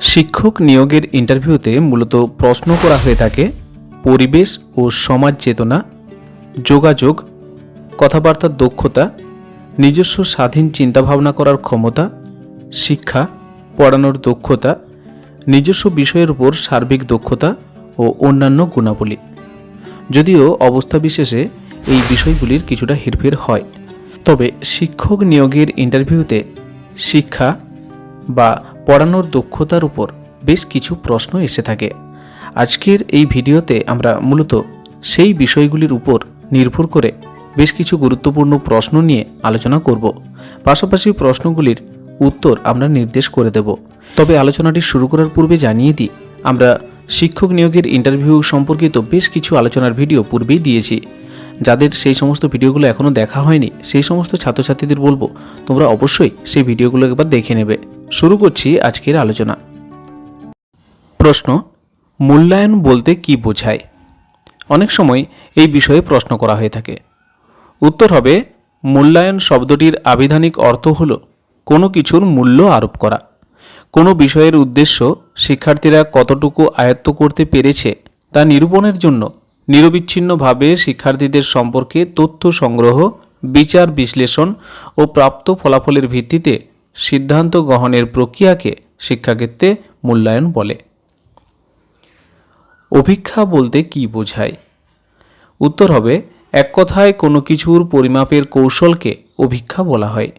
শিক্ষক নিয়োগের ইন্টারভিউতে মূলত প্রশ্ন করা হয়ে থাকে, পরিবেশ ও সমাজ চেতনা, যোগাযোগ কথাবার্তার দক্ষতা, নিজস্ব স্বাধীন চিন্তাভাবনা করার ক্ষমতা, শিক্ষা, পড়ানোর দক্ষতা, নিজস্ব বিষয়ের উপর সার্বিক দক্ষতা ও অন্যান্য গুণাবলী। যদিও অবস্থা বিশেষে এই বিষয়গুলির কিছুটা হেরফের হয়। তবে শিক্ষক নিয়োগের ইন্টারভিউতে শিক্ষা বা পড়ানোর দক্ষতার উপর বেশ কিছু প্রশ্ন এসে থাকে। আজকের এই ভিডিওতে আমরা মূলত সেই বিষয়গুলির উপর নির্ভর করে বেশ কিছু গুরুত্বপূর্ণ প্রশ্ন নিয়ে আলোচনা করব। পাশাপাশি প্রশ্নগুলির উত্তর আমরা নির্দেশ করে দেব। তবে আলোচনাটি শুরু করার পূর্বে জানিয়ে দিই, আমরা শিক্ষক নিয়োগের ইন্টারভিউ সম্পর্কিত বেশ কিছু আলোচনার ভিডিও পূর্বেই দিয়েছি। যাদের সেই সমস্ত ভিডিওগুলো এখনও দেখা হয়নি, সেই সমস্ত ছাত্রছাত্রীদের বলব, তোমরা অবশ্যই সেই ভিডিওগুলো একবার দেখে নেবে। শুরু করছি আজকের আলোচনা। প্রশ্ন, মূল্যায়ন বলতে কি বোঝায়? অনেক সময় এই বিষয়ে প্রশ্ন করা হয়ে থাকে। উত্তর হবে, মূল্যায়ন শব্দটির আবিধানিক অর্থ হল কোনো কিছুর মূল্য আরোপ করা। কোনো বিষয়ের উদ্দেশ্য শিক্ষার্থীরা কতটুকু আয়ত্ত করতে পেরেছে তা নিরূপণের জন্য নিরবিচ্ছিন্নভাবে শিক্ষার্থীদের সম্পর্কে তথ্য সংগ্রহ, বিচার বিশ্লেষণ ও প্রাপ্ত ফলাফলের ভিত্তিতে সিদ্ধান্ত গ্রহণের প্রক্রিয়াকে শিক্ষাক্ষেত্রে মূল্যায়ন বলে। অভিক্ষা বলতে কি বোঝায়? উত্তর হবে, এক কথায় কোনো কিছুর পরিমাপের কৌশলকে অভিক্ষা বলা হয়।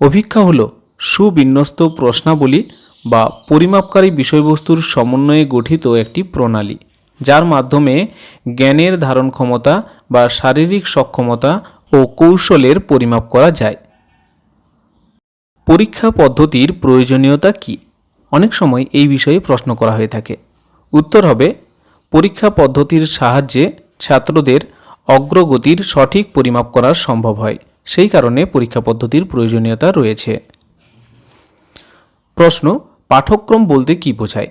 অভিক্ষা হল সুবিন্যস্ত প্রশ্নাবলী বা পরিমাপকারী বিষয়বস্তুর সমন্বয়ে গঠিত একটি প্রণালী। যার মাধ্যমে জ্ঞানের ধারণ ক্ষমতা বা শারীরিক সক্ষমতা ও কৌশলের পরিমাপ করা যায়। পরীক্ষা পদ্ধতির প্রয়োজনীয়তা কি? অনেক সময় এই বিষয়ে প্রশ্ন করা হয়ে থাকে। উত্তর হবে, পরীক্ষা পদ্ধতির সাহায্যে ছাত্রদের অগ্রগতির সঠিক পরিমাপ করা সম্ভব হয়। সেই কারণে পরীক্ষা পদ্ধতির প্রয়োজনীয়তা রয়েছে। প্রশ্ন পাঠক্রম বলতে কি বোঝায়?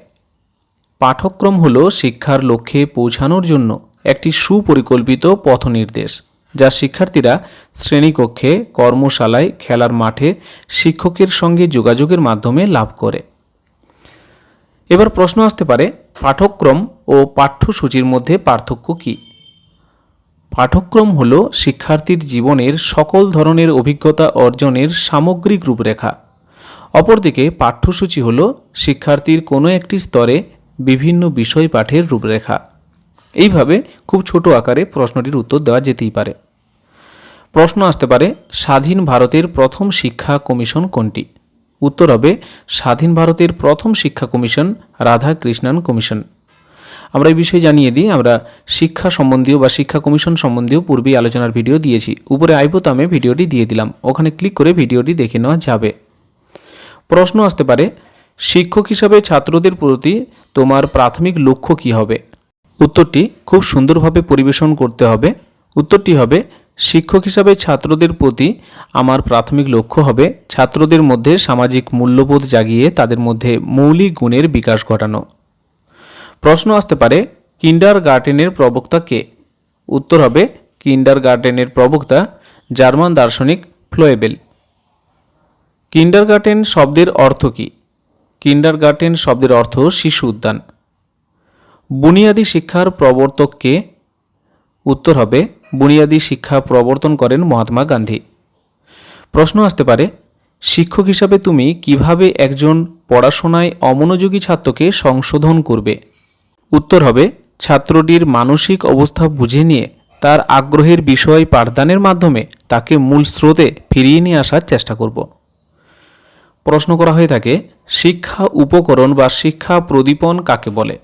পাঠক্রম হল শিক্ষার লক্ষ্যে পৌঁছানোর জন্য একটি সুপরিকল্পিত পথনির্দেশ, যা শিক্ষার্থীরা শ্রেণীকক্ষে, কর্মশালায়, খেলার মাঠে, শিক্ষকের সঙ্গে যোগাযোগের মাধ্যমে লাভ করে। এবার প্রশ্ন আসতে পারে, পাঠক্রম ও পাঠ্যসূচির মধ্যে পার্থক্য কী? পাঠক্রম হল শিক্ষার্থীর জীবনের সকল ধরনের অভিজ্ঞতা অর্জনের সামগ্রিক রূপরেখা। অপরদিকে, পাঠ্যসূচি হল শিক্ষার্থীর কোনো একটি স্তরে বিভিন্ন বিষয় পাঠের রূপরেখা। এইভাবে খুব ছোট আকারে প্রশ্নটির উত্তর দেওয়া যেতেই পারে। প্রশ্ন আসতে পারে, স্বাধীন ভারতের প্রথম শিক্ষা কমিশন কোনটি? উত্তর হবে, স্বাধীন ভারতের প্রথম শিক্ষা কমিশন রাধা কৃষ্ণন কমিশন। আমরা এই বিষয়ে জানিয়ে দিই, আমরা শিক্ষা সম্বন্ধীয় বা শিক্ষা কমিশন সম্বন্ধীয় পূর্বেই আলোচনার ভিডিও দিয়েছি। উপরে আই বোতামে ভিডিওটি দিয়ে দিলাম। ওখানে ক্লিক করে ভিডিওটি দেখে নেওয়া যাবে। প্রশ্ন আসতে পারে শিক্ষক হিসাবে ছাত্রদের প্রতি তোমার প্রাথমিক লক্ষ্য কী হবে? উত্তরটি খুব সুন্দরভাবে পরিবেশন করতে হবে। উত্তরটি হবে, শিক্ষক হিসাবে ছাত্রদের প্রতি আমার প্রাথমিক লক্ষ্য হবে ছাত্রদের মধ্যে সামাজিক মূল্যবোধ জাগিয়ে তাদের মধ্যে মৌলিক গুণের বিকাশ ঘটানো। প্রশ্ন আসতে পারে কিন্ডার গার্ডেনের প্রবক্তা কে? উত্তর হবে কিন্ডার গার্ডেনের প্রবক্তা জার্মান দার্শনিক ফ্লোয়েবেল। কিন্ডার গার্ডেন শব্দের অর্থ কী? কিন্ডার গার্ডেন শব্দের অর্থ শিশু উদ্যান। বুনিয়াদী শিক্ষার প্রবর্তককে উত্তর হবে, বুনিয়াদী শিক্ষা প্রবর্তন করেন মহাত্মা গান্ধী। প্রশ্ন আসতে পারে, শিক্ষক হিসাবে তুমি কীভাবে একজন পড়াশোনায় অমনোযোগী ছাত্রকে সংশোধন করবে? উত্তর হবে, ছাত্রটির মানসিক অবস্থা বুঝে নিয়ে, তার আগ্রহের বিষয় পাঠদানের মাধ্যমে তাকে মূল স্রোতে ফিরিয়ে নিয়ে আসার চেষ্টা করব। প্রশ্ন করা হয়ে থাকে, শিক্ষা উপকরণ বা শিক্ষা প্রদীপন কাকে বলে?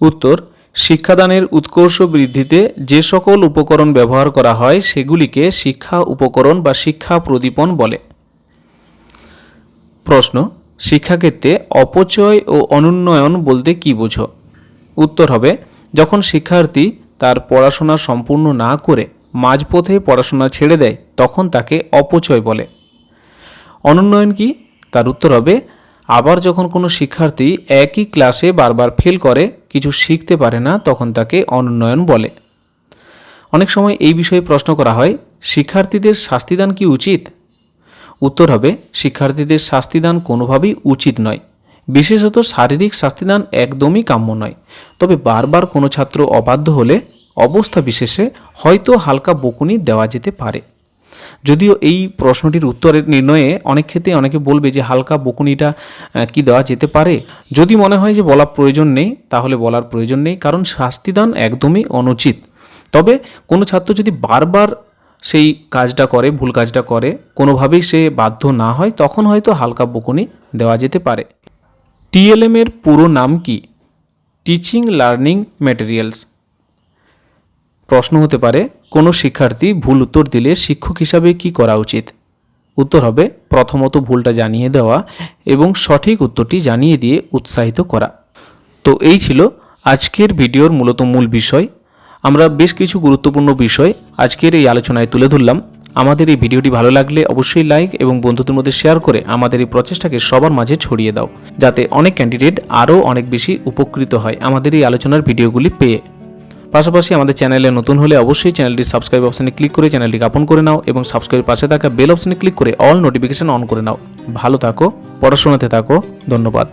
উত্তর, শিক্ষাদানের উৎকর্ষ বৃদ্ধিতে যে সকল উপকরণ ব্যবহার করা হয়, সেগুলিকে শিক্ষা উপকরণ বা শিক্ষা প্রদীপন বলে। প্রশ্ন, শিক্ষাক্ষেত্রে অপচয় ও অনুন্নয়ন বলতে কি বোঝো? উত্তর হবে, যখন শিক্ষার্থী তার পড়াশোনা সম্পূর্ণ না করে মাঝপথে পড়াশোনা ছেড়ে দেয়, তখন তাকে অপচয় বলে। অনুন্নয়ন কি? তার উত্তর হবে, আবার যখন কোনো শিক্ষার্থী একই ক্লাসে বারবার ফেল করে, কিছু শিখতে পারে না, তখন তাকে অনুন্নয়ন বলে। অনেক সময় এই বিষয়ে প্রশ্ন করা হয়, শিক্ষার্থীদের শাস্তিদান কি উচিত? উত্তর হবে, শিক্ষার্থীদের শাস্তিদান কোনোভাবেই উচিত নয়। বিশেষত শারীরিক শাস্তিদান একদমই কাম্য নয়। তবে বারবার কোনো ছাত্র অবাধ্য হলে অবস্থা বিশেষে হয়তো হালকা বকুনি দেওয়া যেতে পারে। যদিও এই প্রশ্নটির উত্তরের নির্ণয়ে অনেক ক্ষেত্রে অনেকে বলবে যে হালকা বকুনিটা কি দেওয়া যেতে পারে। যদি মনে হয় যে বলার প্রয়োজন নেই, তাহলে বলার প্রয়োজন নেই, কারণ শাস্তিদান একদমই অনুচিত। তবে কোনো ছাত্র যদি বারবার সেই কাজটা করে, ভুল কাজটা করে, কোনোভাবেই সে বাধ্য না হয়, তখন হয়তো হালকা বকুনি দেওয়া যেতে পারে। টিএলএম এর পুরো নাম কি? Teaching learning materials. প্রশ্ন হতে পারে, কোনো শিক্ষার্থী ভুল উত্তর দিলে শিক্ষক হিসাবে কি করা উচিত? উত্তর হবে, প্রথমত ভুলটা জানিয়ে দেওয়া এবং সঠিক উত্তরটি জানিয়ে দিয়ে উৎসাহিত করা। তো এই ছিল আজকের ভিডিওর মূলত মূল বিষয়। আমরা বেশ কিছু গুরুত্বপূর্ণ বিষয় আজকের এই আলোচনায় তুলে ধরলাম। আমাদের এই ভিডিওটি ভালো লাগলে অবশ্যই লাইক এবং বন্ধুদের মধ্যে শেয়ার করে আমাদের এই প্রচেষ্টাকে সবার মাঝে ছড়িয়ে দাও, যাতে অনেক ক্যান্ডিডেট আরও অনেক বেশি উপকৃত হয় আমাদের এই আলোচনার ভিডিওগুলি পেয়ে। পাশাপাশি আমাদের চ্যানেলে নতুন হলে অবশ্যই চ্যানেলটি সাবস্ক্রাইব অপশানে ক্লিক করে চ্যানেলটি আপন করে নাও এবং সাবস্ক্রাইব পাশে থাকা বেল অপশানে ক্লিক করে অল নোটিফিকেশান অন করে নাও। ভালো থাকো, পড়াশোনাতে থাকো, ধন্যবাদ।